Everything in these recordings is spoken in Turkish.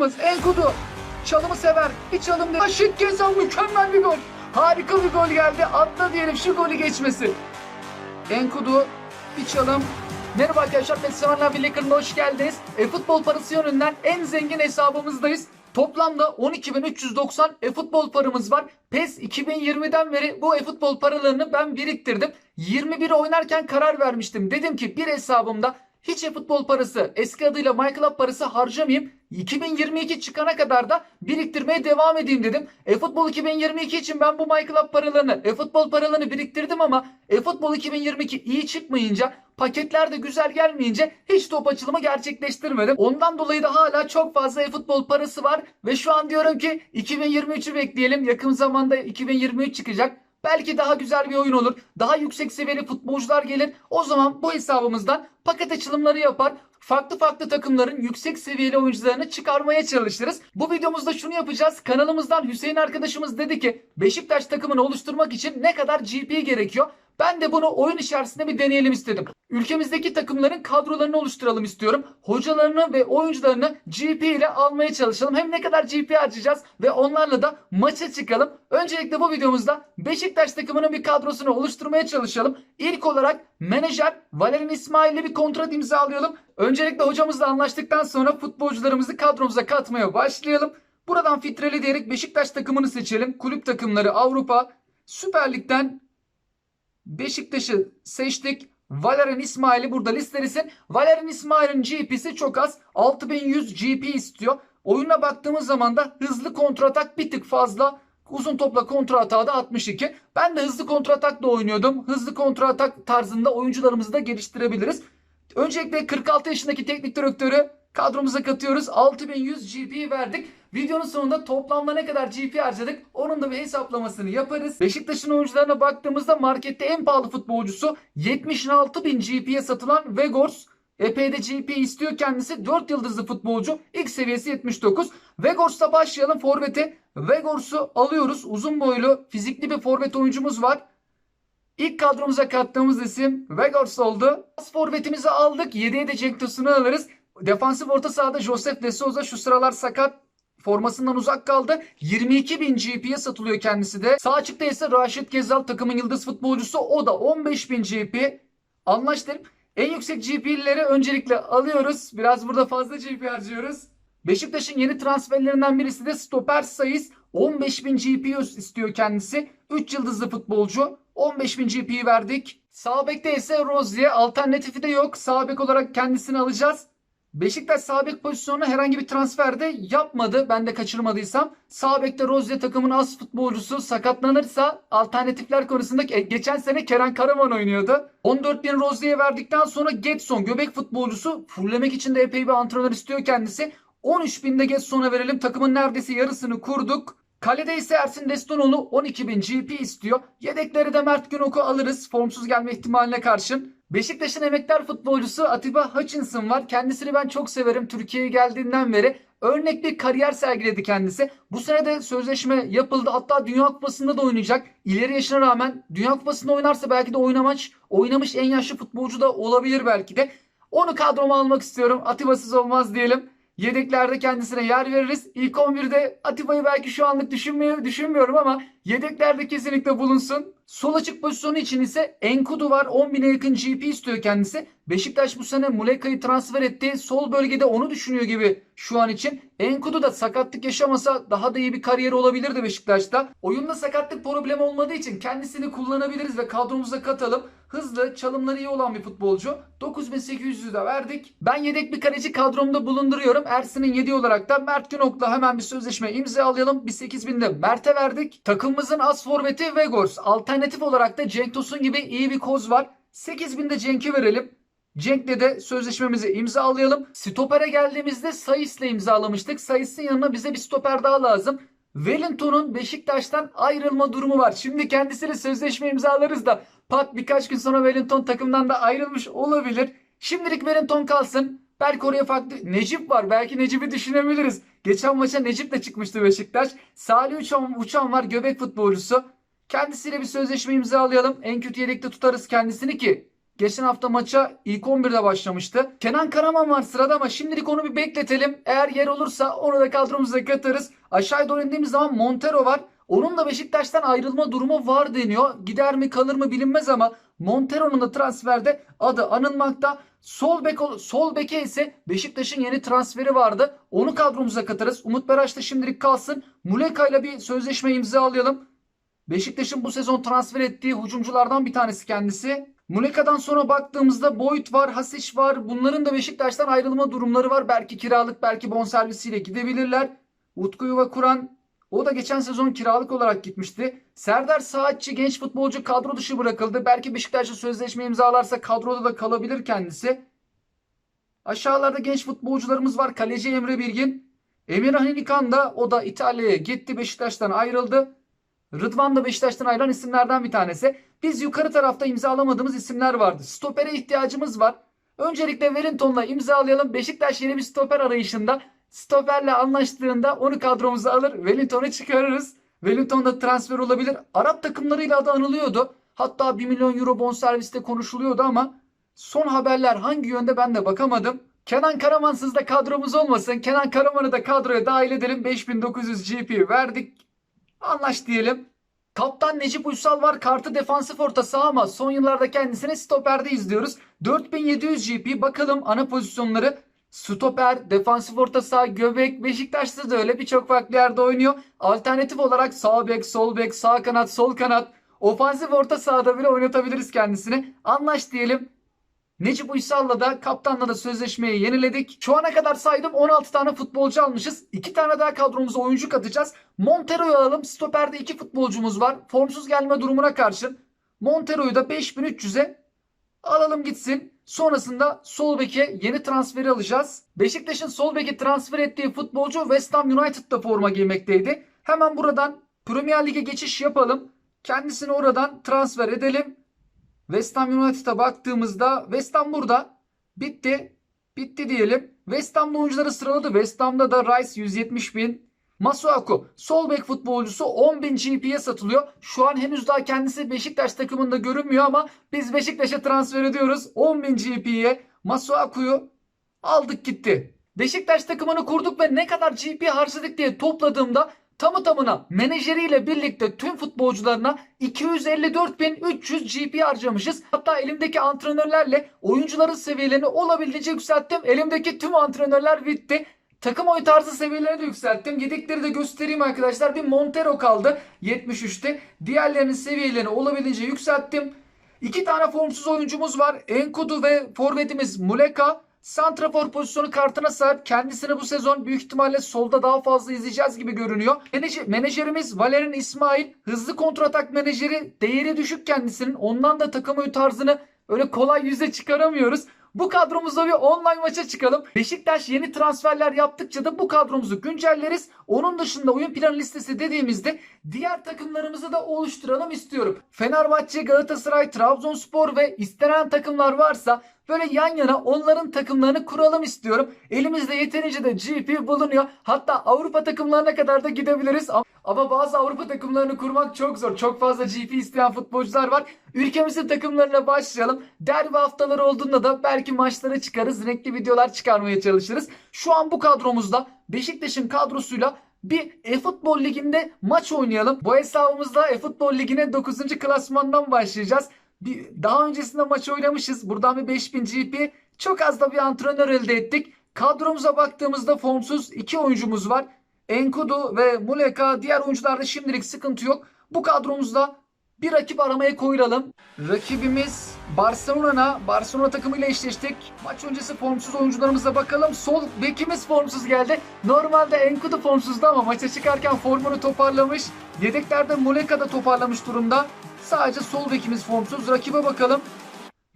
Beşiktaşlımız Enkudu çalımı sever. Bir çalım değil. Şık Gezal mükemmel bir gol. Harika bir gol geldi. Atla diyelim şu golü geçmesi. Enkudu bir çalım. Merhaba arkadaşlar Sevenler Birliği kanalına hoş geldiniz. E, futbol parası yönünden en zengin hesabımızdayız. Toplamda 12.390 e-futbol paramız var. PES 2020'den beri bu e-futbol paralarını ben biriktirdim. 21'i oynarken karar vermiştim. Dedim ki bir hesabımda hiç e-futbol parası eski adıyla MyClub parası harcamayayım. 2022 çıkana kadar da biriktirmeye devam edeyim dedim. E-futbol 2022 için ben bu MyClub paralarını, e-futbol paralarını biriktirdim ama e-futbol 2022 iyi çıkmayınca paketler de güzel gelmeyince hiç top açılımı gerçekleştirmedim. Ondan dolayı da hala çok fazla e-futbol parası var ve şu an diyorum ki 2023'ü bekleyelim. Yakın zamanda 2023 çıkacak. Belki daha güzel bir oyun olur. Daha yüksek seviyeli futbolcular gelir. O zaman bu hesabımızdan paket açılımları yapar. Farklı farklı takımların yüksek seviyeli oyuncularını çıkarmaya çalışırız. Bu videomuzda şunu yapacağız. Kanalımızdan Hüseyin arkadaşımız dedi ki Beşiktaş takımını oluşturmak için ne kadar GP gerekiyor? Ben de bunu oyun içerisinde bir deneyelim istedim. Ülkemizdeki takımların kadrolarını oluşturalım istiyorum. Hocalarını ve oyuncularını GP ile almaya çalışalım. Hem ne kadar GP harcayacağız ve onlarla da maça çıkalım. Öncelikle bu videomuzda Beşiktaş takımının bir kadrosunu oluşturmaya çalışalım. İlk olarak menajer Valerian İsmail'le bir kontrat imzalayalım. Öncelikle hocamızla anlaştıktan sonra futbolcularımızı kadromuza katmaya başlayalım. Buradan filtreli diyerek Beşiktaş takımını seçelim. Kulüp takımları Avrupa, Süper Lig'den Beşiktaş'ı seçtik. Valerian İsmail'i burada listelisin. Valerian İsmail'in GP'si çok az. 6100 GP istiyor. Oyuna baktığımız zaman da hızlı kontratak bir tık fazla. Uzun topla kontratağı da 62. Ben de hızlı kontratakla oynuyordum. Hızlı kontratak tarzında oyuncularımızı da geliştirebiliriz. Öncelikle 46 yaşındaki teknik direktörü kadromuza katıyoruz. 6100 GP verdik. Videonun sonunda toplamda ne kadar GP harcadık onun da bir hesaplamasını yaparız. Beşiktaş'ın oyuncularına baktığımızda markette en pahalı futbolcusu 76.000 GP'ye satılan Vegors. Epey de GP istiyor kendisi. 4 yıldızlı futbolcu. İlk seviyesi 79. Vegors'ta başlayalım forvete. Vegors'u alıyoruz. Uzun boylu fizikli bir forvet oyuncumuz var. İlk kadromuza kattığımız isim Vegors oldu. As forvetimizi aldık. 7'ye de Cenk alırız. Defansif orta sahada Joseph De Souza şu sıralar sakat. Formasından uzak kaldı. 22.000 GP'ye satılıyor kendisi de. Sağ açıkta ise Raşit Gezal takımın yıldız futbolcusu. O da 15.000 GP. Anlaştık. En yüksek GP'lileri öncelikle alıyoruz. Biraz burada fazla GP harcıyoruz. Beşiktaş'ın yeni transferlerinden birisi de stoper sayıs. 15.000 GP istiyor kendisi. 3 yıldızlı futbolcu. 15.000 GP'yi verdik. Sağ bekte ise Rozier. Alternatifi de yok. Sağ bek olarak kendisini alacağız. Beşiktaş sağ bek pozisyonuna herhangi bir transfer de yapmadı. Ben de kaçırmadıysam. Sağ bekte Rozier takımın az futbolcusu sakatlanırsa alternatifler konusunda geçen sene Kerem Karaman oynuyordu. 14 bin Rozier'e verdikten sonra Getson göbek futbolcusu fullemek için de epey bir antrenör istiyor kendisi. 13 bin de Getson'a verelim. Takımın neredeyse yarısını kurduk. Kalede ise Ersin Destanoğlu 12.000 GP istiyor. Yedekleri de Mert Günok'u alırız formsuz gelme ihtimaline karşın. Beşiktaş'ın emektar futbolcusu Atiba Hutchinson var. Kendisini ben çok severim. Türkiye'ye geldiğinden beri örnek bir kariyer sergiledi kendisi. Bu sene de sözleşme yapıldı. Hatta Dünya Kupası'nda da oynayacak. İleri yaşına rağmen Dünya Kupası'nda oynarsa belki de oynamaç, oynamış en yaşlı futbolcu da olabilir belki de. Onu kadroma almak istiyorum. Atiba'sız olmaz diyelim. Yedeklerde kendisine yer veririz. İlk 11'de Atiba'yı belki şu anlık düşünmüyor, düşünmüyorum ama yedeklerde kesinlikle bulunsun. Sol açık pozisyonu için ise Enkudu var. 10.000'e yakın GP istiyor kendisi. Beşiktaş bu sene Muleka'yı transfer etti. Sol bölgede onu düşünüyor gibi şu an için. Enkudu da sakatlık yaşamasa daha da iyi bir kariyeri olabilirdi Beşiktaş'ta. Oyunda sakatlık problemi olmadığı için kendisini kullanabiliriz ve kadromuza katalım. Hızlı, çalımları iyi olan bir futbolcu. 9800'ü de verdik. Ben yedek bir kaleci kadromda bulunduruyorum. Ersin'in 7 olarak da Mert Günok'la hemen bir sözleşme imzalayalım. Bir 8000'de Mert'e verdik. Takımımızın as forveti Vegors. Alternatif olarak da Cenk Tosun gibi iyi bir koz var. 8000'de Cenk'i verelim. Cenk'le de sözleşmemizi imzalayalım. Stopere geldiğimizde Sayıs'la imzalamıştık. Sayıs'ın yanına bize bir stoper daha lazım. Wellington'un Beşiktaş'tan ayrılma durumu var. Şimdi kendisiyle sözleşme imzalarız da pat birkaç gün sonra Wellington takımdan da ayrılmış olabilir. Şimdilik Wellington kalsın. Belki oraya farklı Necip var. Belki Necip'i düşünebiliriz. Geçen maça Necip de çıkmıştı Beşiktaş. Salih Uçan, Uçan var göbek futbolcusu. Kendisiyle bir sözleşme imzalayalım. En kötü yedekte tutarız kendisini ki Geçen hafta maça ilk 11'de başlamıştı. Kenan Karaman var sırada ama şimdilik onu bir bekletelim. Eğer yer olursa onu da kadromuza katarız. Aşağıya doğru indiğimiz zaman Montero var. Onun da Beşiktaş'tan ayrılma durumu var deniyor. Gider mi kalır mı bilinmez ama Montero'nun da transferde adı anılmakta. Sol bek sol beke ise Beşiktaş'ın yeni transferi vardı. Onu kadromuza katarız. Umut Beraş da şimdilik kalsın. Muleka ile bir sözleşme imzalayalım. Beşiktaş'ın bu sezon transfer ettiği hücumculardan bir tanesi kendisi. Muleka'dan sonra baktığımızda Boyd var, Hasic var. Bunların da Beşiktaş'tan ayrılma durumları var. Belki kiralık, belki bonservisiyle gidebilirler. Utku Yuva Kuran o da geçen sezon kiralık olarak gitmişti. Serdar Saatçi genç futbolcu kadro dışı bırakıldı. Belki Beşiktaş'la sözleşme imzalarsa kadroda da kalabilir kendisi. Aşağılarda genç futbolcularımız var. Kaleci Emre Bilgin. Emirhan İlkan da o da İtalya'ya gitti. Beşiktaş'tan ayrıldı. Rıdvan da Beşiktaş'tan ayrılan isimlerden bir tanesi. Biz yukarı tarafta imzalamadığımız isimler vardı. Stopere ihtiyacımız var. Öncelikle Wellington'la imzalayalım. Beşiktaş yeni bir stoper arayışında. Stoperle anlaştığında onu kadromuza alır. Wellington'u çıkarırız. Wellington da transfer olabilir. Arap takımlarıyla adı anılıyordu. Hatta 1 milyon euro bonserviste konuşuluyordu ama son haberler hangi yönde ben de bakamadım. Kenan Karamansız da kadromuz olmasın. Kenan Karaman'ı da kadroya dahil edelim. 5900 GP verdik. Anlaş diyelim. Kaptan Necip Uysal var. Kartı defansif orta saha ama son yıllarda kendisini stoperde izliyoruz. 4700 GP bakalım ana pozisyonları. Stoper, defansif orta saha, göbek, Beşiktaş'ta da öyle birçok farklı yerde oynuyor. Alternatif olarak sağ bek, sol bek, sağ kanat, sol kanat, ofansif orta sahada bile oynatabiliriz kendisini. Anlaş diyelim. Necip Uysal'la da kaptanla da sözleşmeyi yeniledik. Şu ana kadar saydım 16 tane futbolcu almışız. 2 tane daha kadromuza oyuncu katacağız. Montero'yu alalım. Stoper'de 2 futbolcumuz var. Formsuz gelme durumuna karşın. Montero'yu da 5300'e alalım gitsin. Sonrasında sol beke yeni transferi alacağız. Beşiktaş'ın sol beke transfer ettiği futbolcu West Ham United'da forma giymekteydi. Hemen buradan Premier Lig'e geçiş yapalım. Kendisini oradan transfer edelim. West Ham United'a baktığımızda West Ham burada. Bitti. Bitti diyelim. West Ham'da oyuncuları sıraladı. West Ham'da da Rice 170 bin. Masuaku sol bek futbolcusu 10 bin GP'ye satılıyor. Şu an henüz daha kendisi Beşiktaş takımında görünmüyor ama biz Beşiktaş'a transfer ediyoruz. 10 bin GP'ye Masuaku'yu aldık gitti. Beşiktaş takımını kurduk ve ne kadar GP harcadık diye topladığımda tamı tamına menajeriyle birlikte tüm futbolcularına 254.300 GP harcamışız. Hatta elimdeki antrenörlerle oyuncuların seviyelerini olabildiğince yükselttim. Elimdeki tüm antrenörler bitti. Takım oy tarzı seviyelerini de yükselttim. Yedekleri de göstereyim arkadaşlar. Bir Montero kaldı 73'te. Diğerlerinin seviyelerini olabildiğince yükselttim. İki tane formsuz oyuncumuz var. Enkudu ve forvetimiz Muleka. Santrafor pozisyonu kartına sahip. Kendisini bu sezon büyük ihtimalle solda daha fazla izleyeceğiz gibi görünüyor. Menajer, menajerimiz Valerian İsmail. Hızlı kontratak menajeri. Değeri düşük kendisinin. Ondan da takım oyun tarzını öyle kolay yüze çıkaramıyoruz. Bu kadromuzda bir online maça çıkalım. Beşiktaş yeni transferler yaptıkça da bu kadromuzu güncelleriz. Onun dışında oyun planı listesi dediğimizde diğer takımlarımızı da oluşturalım istiyorum. Fenerbahçe, Galatasaray, Trabzonspor ve istenen takımlar varsa böyle yan yana onların takımlarını kuralım istiyorum. Elimizde yeterince de GP bulunuyor. Hatta Avrupa takımlarına kadar da gidebiliriz. Ama bazı Avrupa takımlarını kurmak çok zor. Çok fazla GP isteyen futbolcular var. Ülkemizin takımlarına başlayalım. Derbi haftaları olduğunda da belki maçlara çıkarız. Renkli videolar çıkarmaya çalışırız. Şu an bu kadromuzda Beşiktaş'ın kadrosuyla bir e-futbol liginde maç oynayalım. Bu hesabımızda e-futbol ligine 9. klasmandan başlayacağız. Bir, daha öncesinde maç oynamışız. Buradan bir 5000 GP. Çok az da bir antrenör elde ettik. Kadromuza baktığımızda formsuz iki oyuncumuz var. Enkudu ve Muleka diğer oyuncularda şimdilik sıkıntı yok. Bu kadromuzda bir rakip aramaya koyulalım. Rakibimiz Barcelona. Barcelona takımıyla eşleştik. Maç öncesi formsuz oyuncularımıza bakalım. Sol bekimiz formsuz geldi. Normalde Enkudu formsuzdu ama maça çıkarken formunu toparlamış. Yedeklerde Muleka da toparlamış durumda. Sadece sol bekimiz formsuz. Rakibe bakalım.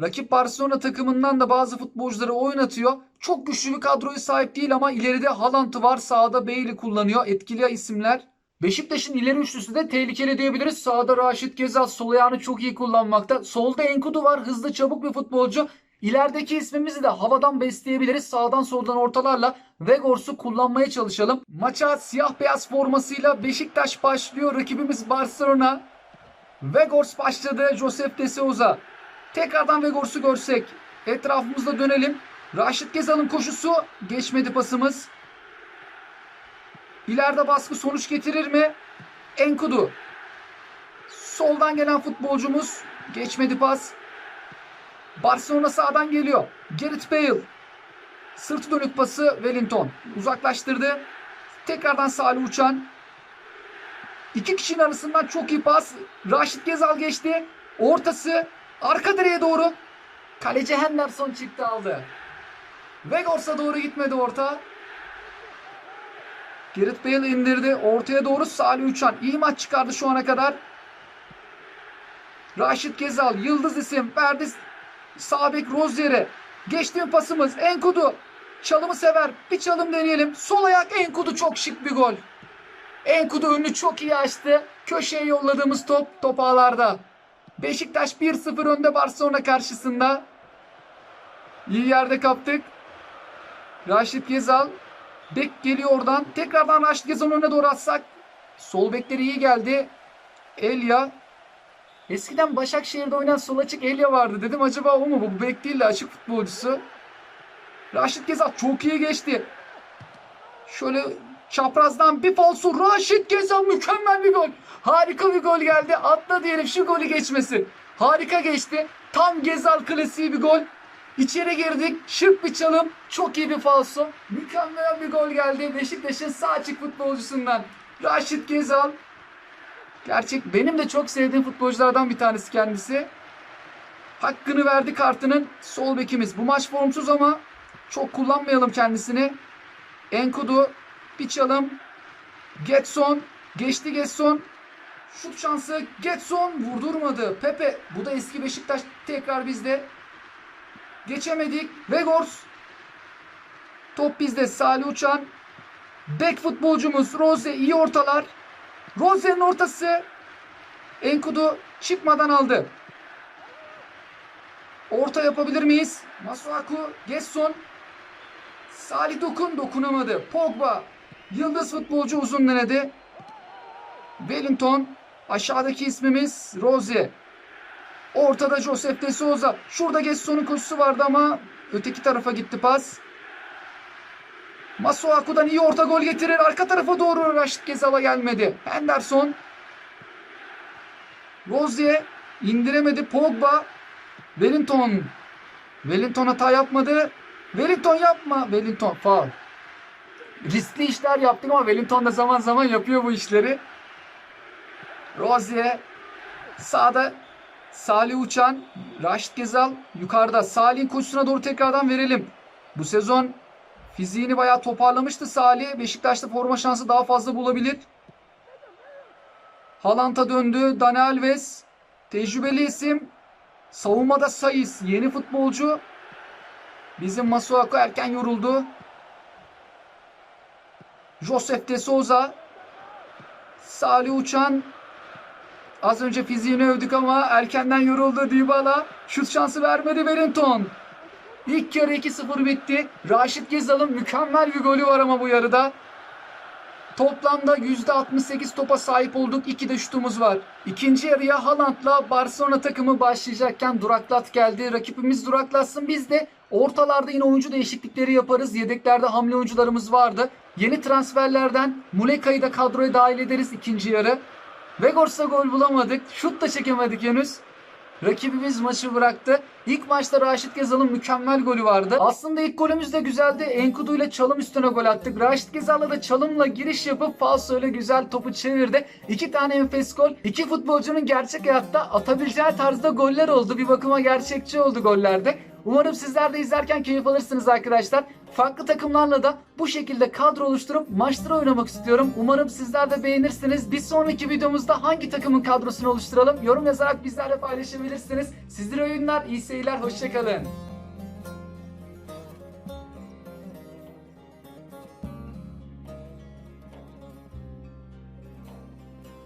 Rakip Barcelona takımından da bazı futbolcuları oynatıyor. Çok güçlü bir kadroya sahip değil ama ileride Haaland var. Sağda Bale'i kullanıyor. Etkili isimler. Beşiktaş'ın ileri üçlüsü de tehlikeli diyebiliriz. Sağda Raşit Gezal sol ayağını çok iyi kullanmakta. Solda Enkudu var. Hızlı çabuk bir futbolcu. İlerideki ismimizi de havadan besleyebiliriz. Sağdan soldan ortalarla Vegors'u kullanmaya çalışalım. Maça siyah beyaz formasıyla Beşiktaş başlıyor. Rakibimiz Barcelona. Vegors başladı. Josep de Souza. Tekrardan Vegors'u görsek. Etrafımızda dönelim. Raşit Gezal'ın koşusu. Geçmedi pasımız. İleride baskı sonuç getirir mi? Enkudu. Soldan gelen futbolcumuz. Geçmedi pas. Barcelona sağdan geliyor. Gareth Bale. Sırtı dönük pası Wellington. Uzaklaştırdı. Tekrardan Salih Uçan. İki kişinin arasından çok iyi pas. Raşit Gezal geçti. Ortası arka direğe doğru. Kaleci Henderson çıktı aldı. Vegors'a doğru gitmedi orta. Gareth Bale indirdi. Ortaya doğru Salih Uçan. İyi maç çıkardı şu ana kadar. Raşit Gezal yıldız isim verdi sağ bek Rozier'e. Geçtiğim pasımız Enkudu. Çalımı sever. Bir çalım deneyelim. Sol ayak Enkudu çok şık bir gol. Enkudu önünü çok iyi açtı. Köşeye yolladığımız top top ağlarda. Beşiktaş 1-0 önde Barcelona karşısında. İyi yerde kaptık. Raşit Gezal. Bek geliyor oradan. Tekrardan Raşit Gezal'ın önüne doğru atsak. Sol bekleri iyi geldi. Elia. Eskiden Başakşehir'de oynayan sol açık Elia vardı. Dedim acaba o mu? Bu bek değil de açık futbolcusu. Raşit Gezal çok iyi geçti. Şöyle çaprazdan bir falso. Raşit Gezal mükemmel bir gol. Harika bir gol geldi. Atla diyelim şu golü geçmesi. Harika geçti. Tam Gezal klasiği bir gol. İçeri girdik. Şık bir çalım. Çok iyi bir falso. Mükemmel bir gol geldi. Beşiktaş'ın sağ açık futbolcusundan. Raşit Gezal. Gerçek benim de çok sevdiğim futbolculardan bir tanesi kendisi. Hakkını verdi kartının sol bekimiz. Bu maç formsuz ama çok kullanmayalım kendisini. Enkudu bir çalım. Getson geçti Getson. Şut şansı Getson vurdurmadı. Pepe bu da eski Beşiktaş tekrar bizde. Geçemedik. Vegors. Top bizde. Salih Uçan. Bek futbolcumuz Rose iyi ortalar. Rose'nin ortası. Enkudu çıkmadan aldı. Orta yapabilir miyiz? Masuaku, Gesson. Salih Dokun dokunamadı. Pogba. Yıldız futbolcu uzun denedi. Wellington. Aşağıdaki ismimiz Rose. Ortada Josep de Souza. Şurada Gesson'un koşusu vardı ama öteki tarafa gitti pas. Masuaku'dan iyi orta gol getirir. Arka tarafa doğru Raşit Gezal'a gelmedi. Henderson. Rozier indiremedi. Pogba. Wellington. Wellington hata yapmadı. Wellington yapma. Wellington faul. Riskli işler yaptık ama Wellington da zaman zaman yapıyor bu işleri. Rozier sağda Salih Uçan, Raşit Gezal yukarıda. Salih'in koşusuna doğru tekrardan verelim. Bu sezon fiziğini bayağı toparlamıştı Salih. Beşiktaş'ta forma şansı daha fazla bulabilir. Haaland'a döndü. Dani Alves. Tecrübeli isim. Savunmada Sayıs. Yeni futbolcu. Bizim Masuaku erken yoruldu. Josef de Souza. Salih Uçan. Az önce fiziğini övdük ama erkenden yoruldu Dybala. Şut şansı vermedi Wellington. İlk yarı 2-0 bitti. Raşit Gezal'ın mükemmel bir golü var ama bu yarıda. Toplamda %68 topa sahip olduk. 2 de şutumuz var. İkinci yarıya Haaland'la Barcelona takımı başlayacakken duraklat geldi. Rakibimiz duraklatsın biz de ortalarda yine oyuncu değişiklikleri yaparız. Yedeklerde hamle oyuncularımız vardı. Yeni transferlerden Muleka'yı da kadroya dahil ederiz ikinci yarı. Vegors'a gol bulamadık. Şut da çekemedik henüz. Rakibimiz maçı bıraktı. İlk maçta Raşit Gezal'ın mükemmel golü vardı. Aslında ilk golümüz de güzeldi. Enkudu ile çalım üstüne gol attık. Raşit Gezal'la da çalımla giriş yapıp falso ile güzel topu çevirdi. İki tane enfes gol. İki futbolcunun gerçek hayatta atabileceği tarzda goller oldu. Bir bakıma gerçekçi oldu gollerde. Umarım sizler de izlerken keyif alırsınız arkadaşlar. Farklı takımlarla da bu şekilde kadro oluşturup maçları oynamak istiyorum. Umarım sizler de beğenirsiniz. Bir sonraki videomuzda hangi takımın kadrosunu oluşturalım yorum yazarak bizlerle paylaşabilirsiniz. Sizlere oyunlar, iyi seyirler, hoşçakalın.